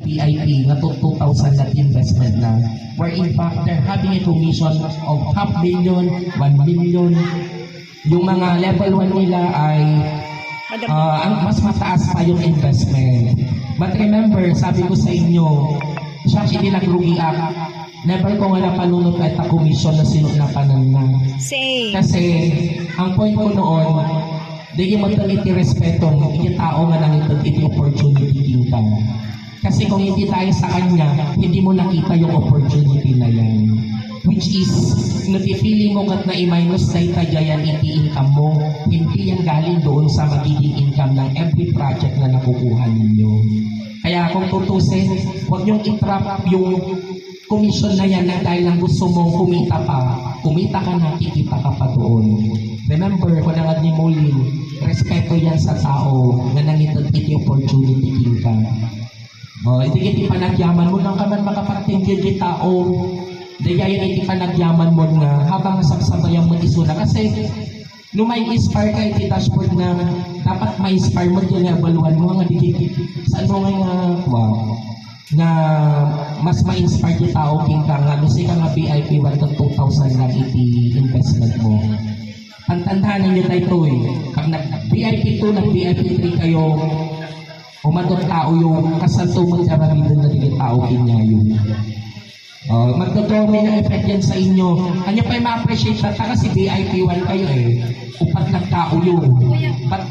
PIP na to 2,000 na investment na where in fact they're having a commission of half million, 1 million. Yung mga level 1 nila ay ah, ang mas mataas pa yung investment. But remember, sabi ko sa inyo, siya hindi nagrugi ako. Never ko nga napalunod kahit na commission na sinunapanan na. Say. Kasi, ang point ko noon, di mo ito iti respeto, hindi tao nga nang ito iti opportunity kita. Kasi kung hindi tayo sa kanya, hindi mo nakita yung opportunity na yan. Which is, natipili mo kat na i-minus na itajayan iti income mo, hindi yan galing doon sa magiging income ng every project na nakukuha ninyo. Kaya kung tutusin, huwag niyong itrap yung commission na yan na dahil lang gusto mong kumita pa, kumita ka na, kikita ka pa doon. Remember, kung nangad ni Molin, respeto yan sa tao na nangitag iti opportunity ka. Oh, iti iti panagyaman mo lang ka man makapagtinggil di tao. Di kaya iti panagyaman mo nga habang nasabsabayan mo isuna. Kasi nung may inspire ka iti dashboard na dapat may inspire mo na evaluan mo nga di sa ano nga nga wow na mas ma-inspire yung tao king ka nga lusi ka nga VIP 1 to 2,000 lang iti investment mo ang tandaan ninyo tayo ito eh kag nag VIP 2 nag VIP 3 kayo umadot tao yung kasalto mo sa ramidon na tingin tao kinyayo Oh, magdodomi ng effect yan sa inyo. Kanya pa yung ma-appreciate siya, kasi VIP 1 kayo eh. Upat lang tao yun. But